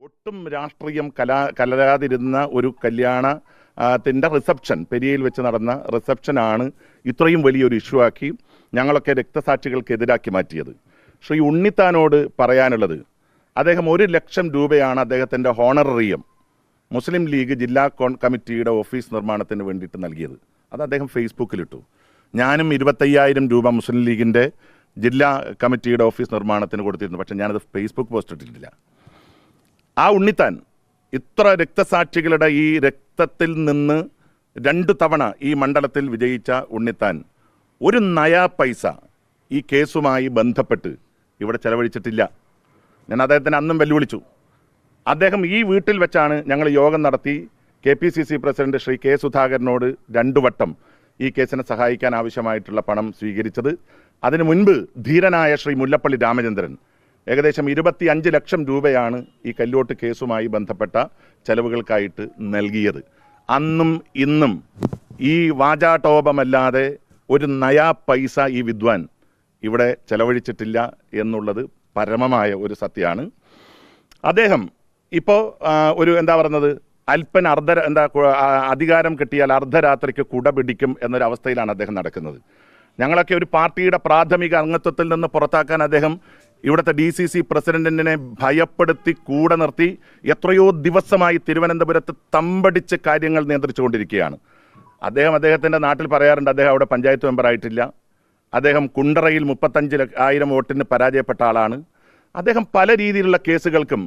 ഒട്ടും രാഷ്ട്രീയം കലാ കലരാതിരുന്ന ഒരു കല്യാണ ത്തിന്റെ റിസപ്ഷൻ പെരിയയിൽ വെച്ച് നടന്ന റിസപ്ഷനാണ് ഇത്രയും വലിയൊരു ഇഷ്യൂ ആക്കി ഞങ്ങളൊക്കെ രക്തസാക്ഷികൾക്കെതിരാക്കി മാറ്റിയത്. ശ്രീ ഉണ്ണിത്താനോട് പറയാനുള്ളത് അദ്ദേഹം ഒരു ലക്ഷം രൂപയാണ് അദ്ദേഹത്തിന്റെ ഹോണററിയം മുസ്ലിം ലീഗ് ജില്ലാ കോൺ കമ്മിറ്റിയുടെ ഓഫീസ് നിർമ്മാണത്തിന് വേണ്ടിയിട്ട് നൽകിയത്. അത് അദ്ദേഹം ഫേസ്ബുക്കിലിട്ടു. ഞാനും ഇരുപത്തയ്യായിരം രൂപ മുസ്ലിം ലീഗിന്റെ ജില്ലാ കമ്മിറ്റിയുടെ ഓഫീസ് നിർമ്മാണത്തിന് കൊടുത്തിരുന്നു പക്ഷേ ഞാനത് ഫേസ്ബുക്ക് പോസ്റ്റ് ഇട്ടിട്ടില്ല ആ ഉണ്ണിത്താൻ ഇത്ര രക്തസാക്ഷികളുടെ ഈ രക്തത്തിൽ നിന്ന് രണ്ടു തവണ ഈ മണ്ഡലത്തിൽ വിജയിച്ച ഉണ്ണിത്താൻ ഒരു നയാ പൈസ ഈ കേസുമായി ബന്ധപ്പെട്ട് ഇവിടെ ചെലവഴിച്ചിട്ടില്ല. ഞാൻ അദ്ദേഹത്തിന് അന്നും വെല്ലുവിളിച്ചു. അദ്ദേഹം ഈ വീട്ടിൽ വെച്ചാണ് ഞങ്ങൾ യോഗം നടത്തി K P C C president Shri K സുധാകരനോട് രണ്ടു വട്ടം ഈ കേസിനെ സഹായിക്കാൻ ആവശ്യമായിട്ടുള്ള പണം സ്വീകരിച്ചത്. അതിനു മുൻപ് ധീരനായ ശ്രീ മുല്ലപ്പള്ളി രാമചന്ദ്രൻ ഏകദേശം ഇരുപത്തി അഞ്ച് ലക്ഷം രൂപയാണ് ഈ കല്ലോട്ട് കേസുമായി ബന്ധപ്പെട്ട ചെലവുകൾക്കായിട്ട് നൽകിയത്. അന്നും ഇന്നും ഈ വാചാടോപമല്ലാതെ ഒരു നയാ പൈസ ഈ വിദ്വാൻ ഇവിടെ ചെലവഴിച്ചിട്ടില്ല എന്നുള്ളത് പരമമായ ഒരു സത്യമാണ്. അദ്ദേഹം ഇപ്പോൾ ഒരു എന്താ പറയുന്നത് അല്പൻ അർദ്ധ എന്താ അധികാരം കിട്ടിയാൽ അർദ്ധരാത്രിക്ക് കുട പിടിക്കും എന്നൊരു അവസ്ഥയിലാണ് അദ്ദേഹം നടക്കുന്നത്. ഞങ്ങളൊക്കെ ഒരു പാർട്ടിയുടെ പ്രാഥമിക അംഗത്വത്തിൽ നിന്ന് പുറത്താക്കാൻ അദ്ദേഹം ഇവിടുത്തെ ഡി സി സി പ്രസിഡന്റിനെ ഭയപ്പെടുത്തി കൂടെ നിർത്തി എത്രയോ ദിവസമായി തിരുവനന്തപുരത്ത് തമ്പടിച്ച് കാര്യങ്ങൾ നിയന്ത്രിച്ചുകൊണ്ടിരിക്കുകയാണ്. അദ്ദേഹം അദ്ദേഹത്തിന്റെ നാട്ടിൽ പറയാറുണ്ട് അദ്ദേഹം അവിടെ പഞ്ചായത്ത് മെമ്പറായിട്ടില്ല അദ്ദേഹം കുണ്ടറയിൽ മുപ്പത്തഞ്ച് ആയിരം വോട്ടിന് പരാജയപ്പെട്ട ആളാണ്. അദ്ദേഹം പല രീതിയിലുള്ള കേസുകൾക്കും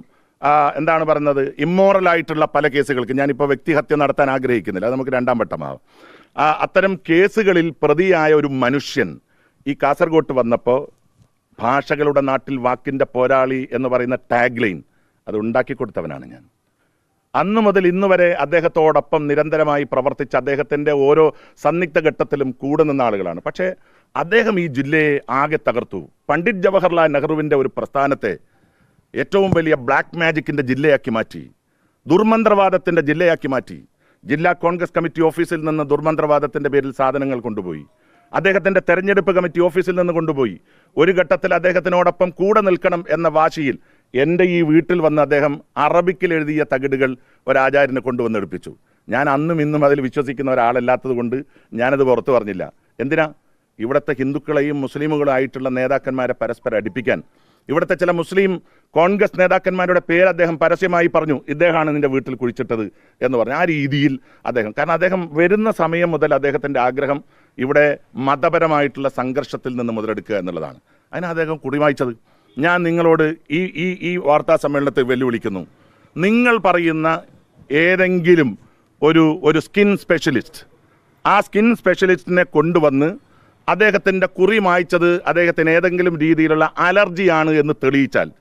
എന്താണ് പറയുന്നത് ഇമ്മോറൽ ആയിട്ടുള്ള പല കേസുകൾക്കും ഞാനിപ്പോൾ വ്യക്തിഹത്യ നടത്താൻ ആഗ്രഹിക്കുന്നില്ല അത് നമുക്ക് രണ്ടാം വട്ടമാവും. അത്തരം കേസുകളിൽ പ്രതിയായ ഒരു മനുഷ്യൻ ഈ കാസർഗോട്ട് വന്നപ്പോൾ ഭാഷകളുടെ നാട്ടിൽ വാക്കിന്റെ പോരാളി എന്ന് പറയുന്ന ടാഗ് ലൈൻ അത് ഉണ്ടാക്കി കൊടുത്തവനാണ് ഞാൻ. അന്നു മുതൽ ഇന്ന് വരെ അദ്ദേഹത്തോടൊപ്പം നിരന്തരമായി പ്രവർത്തിച്ച അദ്ദേഹത്തിന്റെ ഓരോ സന്നിഗ്ധ ഘട്ടത്തിലും കൂടെ നിന്ന ആളുകളാണ്. പക്ഷേ അദ്ദേഹം ഈ ജില്ലയെ ആകെ തകർത്തു. പണ്ഡിറ്റ് ജവഹർലാൽ നെഹ്റുവിന്റെ ഒരു പ്രസ്ഥാനത്തെ ഏറ്റവും വലിയ ബ്ലാക്ക് മാജിക്കിന്റെ ജില്ലയാക്കി മാറ്റി ദുർമന്ത്രവാദത്തിന്റെ ജില്ലയാക്കി മാറ്റി ജില്ലാ കോൺഗ്രസ് കമ്മിറ്റി ഓഫീസിൽ നിന്ന് ദുർമന്ത്രവാദത്തിന്റെ പേരിൽ സാധനങ്ങൾ കൊണ്ടുപോയി. അദ്ദേഹത്തിന്റെ തെരഞ്ഞെടുപ്പ് കമ്മിറ്റി ഓഫീസിൽ നിന്ന് കൊണ്ടുപോയി. ഒരു ഘട്ടത്തിൽ അദ്ദേഹത്തിനോടൊപ്പം കൂടെ നിൽക്കണം എന്ന വാശിയിൽ എന്റെ ഈ വീട്ടിൽ വന്ന് അദ്ദേഹം അറബിക്കിൽ എഴുതിയ തകിടുകൾ ഒരാചാര്യനെ കൊണ്ടുവന്നെടുപ്പിച്ചു ഞാൻ അന്നും ഇന്നും അതിൽ വിശ്വസിക്കുന്ന ഒരാളല്ലാത്തത് കൊണ്ട് ഞാനത് പുറത്തു പറഞ്ഞില്ല. എന്തിനാ? ഇവിടുത്തെ ഹിന്ദുക്കളെയും മുസ്ലിമുകളും ആയിട്ടുള്ള നേതാക്കന്മാരെ പരസ്പരം അടിപ്പിക്കാൻ. ഇവിടുത്തെ ചില മുസ്ലിം കോൺഗ്രസ് നേതാക്കന്മാരുടെ പേര് അദ്ദേഹം പരസ്യമായി പറഞ്ഞു ഇദ്ദേഹമാണ് നിന്റെ വീട്ടിൽ കുഴിച്ചിട്ടത് എന്ന് പറഞ്ഞു. ആ രീതിയിൽ അദ്ദേഹം കാരണം അദ്ദേഹം വരുന്ന സമയം മുതൽ അദ്ദേഹത്തിന്റെ ആഗ്രഹം ഇവിടെ മതപരമായിട്ടുള്ള സംഘർഷത്തിൽ നിന്ന് മുതലെടുക്കുക എന്നുള്ളതാണ്. അതിന് അദ്ദേഹം കുടിവായിച്ചത് ഞാൻ നിങ്ങളോട് ഈ ഈ ഈ വാർത്താ സമ്മേളനത്തെ വെല്ലുവിളിക്കുന്നു. നിങ്ങൾ പറയുന്ന ഏതെങ്കിലും ഒരു ഒരു സ്കിൻ സ്പെഷ്യലിസ്റ്റ് ആ സ്കിൻ സ്പെഷ്യലിസ്റ്റിനെ കൊണ്ടുവന്ന് അദ്ദേഹത്തിന്റെ കുറി മായ്ച്ചത് അദ്ദേഹത്തിന് ഏതെങ്കിലും രീതിയിലുള്ള അലർജിയാണ് എന്ന് തെളിയിച്ചാൽ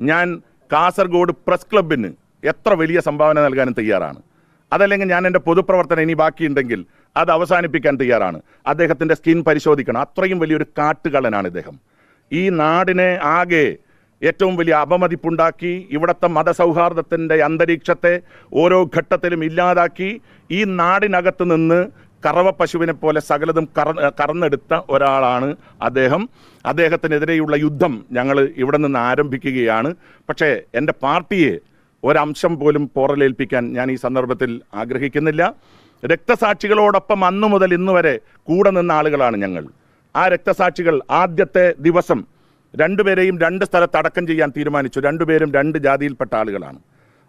ഞാൻ കാസർഗോഡ് പ്രസ് ക്ലബിന് എത്ര വലിയ സംഭാവന നൽകാനും തയ്യാറാണ്. അതല്ലെങ്കിൽ ഞാൻ എന്റെ പൊതുപ്രവർത്തനം ഇനി ബാക്കിയുണ്ടെങ്കിൽ അത് അവസാനിപ്പിക്കാൻ തയ്യാറാണ്. അദ്ദേഹത്തിന്റെ സ്കിൻ പരിശോധിക്കണം. അത്രയും വലിയൊരു കാട്ടുകള്ളനാണ് ഇദ്ദേഹം. ഈ നാടിനെ ആകെ ഏറ്റവും വലിയ അപമതിപ്പുണ്ടാക്കി ഇവിടുത്തെ മതസൗഹാർദ്ദത്തിന്റെ അന്തരീക്ഷത്തെ ഓരോ ഘട്ടത്തിലും ഇല്ലാതാക്കി ഈ നാടിനകത്ത് നിന്ന് കറവ പശുവിനെ പോലെ സകലതും കറ കറന്നെടുത്ത ഒരാളാണ് അദ്ദേഹം. അദ്ദേഹത്തിനെതിരെയുള്ള യുദ്ധം ഞങ്ങൾ ഇവിടെ നിന്ന് ആരംഭിക്കുകയാണ്. പക്ഷേ എന്റെ പാർട്ടിയെ ഒരംശം പോലും പോറലേൽപ്പിക്കാൻ ഞാൻ ഈ സന്ദർഭത്തിൽ ആഗ്രഹിക്കുന്നില്ല. രക്തസാക്ഷികളോടൊപ്പം അന്നു മുതൽ ഇന്ന് വരെ കൂടെ നിന്ന ആളുകളാണ് ഞങ്ങൾ. ആ രക്തസാക്ഷികൾ ആദ്യത്തെ ദിവസം രണ്ടുപേരെയും രണ്ട് സ്ഥലത്ത് അടക്കം ചെയ്യാൻ തീരുമാനിച്ചു. രണ്ടുപേരും രണ്ട് ജാതിയിൽപ്പെട്ട ആളുകളാണ്.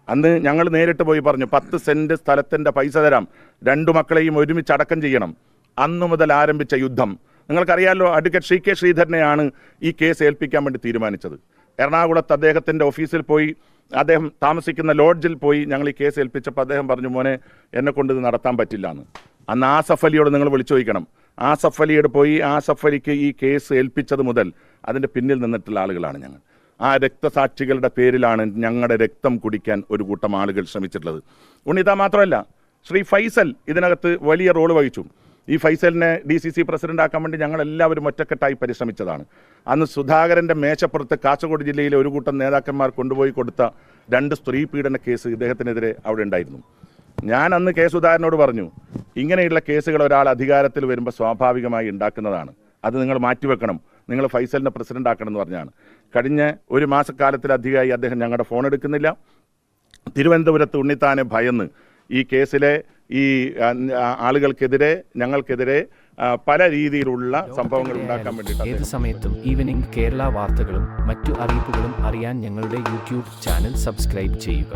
അന്ന് ഞങ്ങൾ നേരിട്ട് പോയി പറഞ്ഞു പത്ത് സെന്റ് സ്ഥലത്തിന്റെ പൈസ തരാം രണ്ടു മക്കളെയും ഒരുമിച്ച് അടക്കം ചെയ്യണം. അന്നു മുതൽ ആരംഭിച്ച യുദ്ധം. നിങ്ങൾക്കറിയാലോ അഡ്വക്കേറ്റ് ശ്രീ കെ ശ്രീധരനെയാണ് ഈ കേസ് ഏൽപ്പിക്കാൻ വേണ്ടി തീരുമാനിച്ചത്. എറണാകുളത്ത് അദ്ദേഹത്തിന്റെ ഓഫീസിൽ പോയി അദ്ദേഹം താമസിക്കുന്ന ലോഡ്ജിൽ പോയി ഞങ്ങൾ ഈ കേസ് ഏൽപ്പിച്ചപ്പോൾ അദ്ദേഹം പറഞ്ഞു മോനെ എന്നെ കൊണ്ട് ഇത് നടത്താൻ പറ്റില്ല എന്ന്. അന്ന് ആസഫ് അലിയോട് നിങ്ങൾ വിളിച്ചു ചോദിക്കണം. ആസഫ് അലിയോട് പോയി ആസഫ് അലിക്ക് ഈ കേസ് ഏൽപ്പിച്ചത് മുതൽ അതിന്റെ പിന്നിൽ നിന്നിട്ടുള്ള ആളുകളാണ് ഞങ്ങൾ. ആ രക്തസാക്ഷികളുടെ പേരിലാണ് ഞങ്ങളുടെ രക്തം കുടിക്കാൻ ഒരു കൂട്ടം ആളുകൾ ശ്രമിച്ചിട്ടുള്ളത്. ഉണ്ണിത മാത്രമല്ല ശ്രീ ഫൈസൽ ഇതിനകത്ത് വലിയ റോൾ വഹിച്ചു. ഈ ഫൈസലിനെ ഡി സി സി പ്രസിഡന്റ് ആക്കാൻ വേണ്ടി ഞങ്ങൾ എല്ലാവരും ഒറ്റക്കെട്ടായി പരിശ്രമിച്ചതാണ്. അന്ന് സുധാകരന്റെ മേശപ്പുറത്ത് കാസർഗോഡ് ജില്ലയിലെ ഒരു കൂട്ടം നേതാക്കന്മാർ കൊണ്ടുപോയി കൊടുത്ത രണ്ട് സ്ത്രീ പീഡന കേസ് ഇദ്ദേഹത്തിനെതിരെ അവിടെ ഉണ്ടായിരുന്നു. ഞാൻ അന്ന് കെ സുധാകരനോട് പറഞ്ഞു ഇങ്ങനെയുള്ള കേസുകൾ ഒരാൾ അധികാരത്തിൽ വരുമ്പോൾ സ്വാഭാവികമായി ഉണ്ടാക്കുന്നതാണ്. അത് നിങ്ങൾ മാറ്റിവെക്കണം. നിങ്ങൾ ഫൈസലിനെ പ്രസിഡന്റ് ആക്കണം എന്ന് പറഞ്ഞാണ്. കഴിഞ്ഞ ഒരു മാസക്കാലത്തിലധികമായി അദ്ദേഹം ഞങ്ങളുടെ ഫോൺ എടുക്കുന്നില്ല. തിരുവനന്തപുരത്ത് ഉണ്ണിത്താനെ ഭയന്ന് ഈ കേസിലെ ഈ ആളുകൾക്കെതിരെ ഞങ്ങൾക്കെതിരെ പല രീതിയിലുള്ള സംഭവങ്ങൾ ഉണ്ടാക്കാൻ വേണ്ടി ഏത് സമയത്തും ഈവനിംഗ് കേരള വാർത്തകളും മറ്റു അറിയിപ്പുകളും അറിയാൻ ഞങ്ങളുടെ യൂട്യൂബ് ചാനൽ സബ്സ്ക്രൈബ് ചെയ്യുക.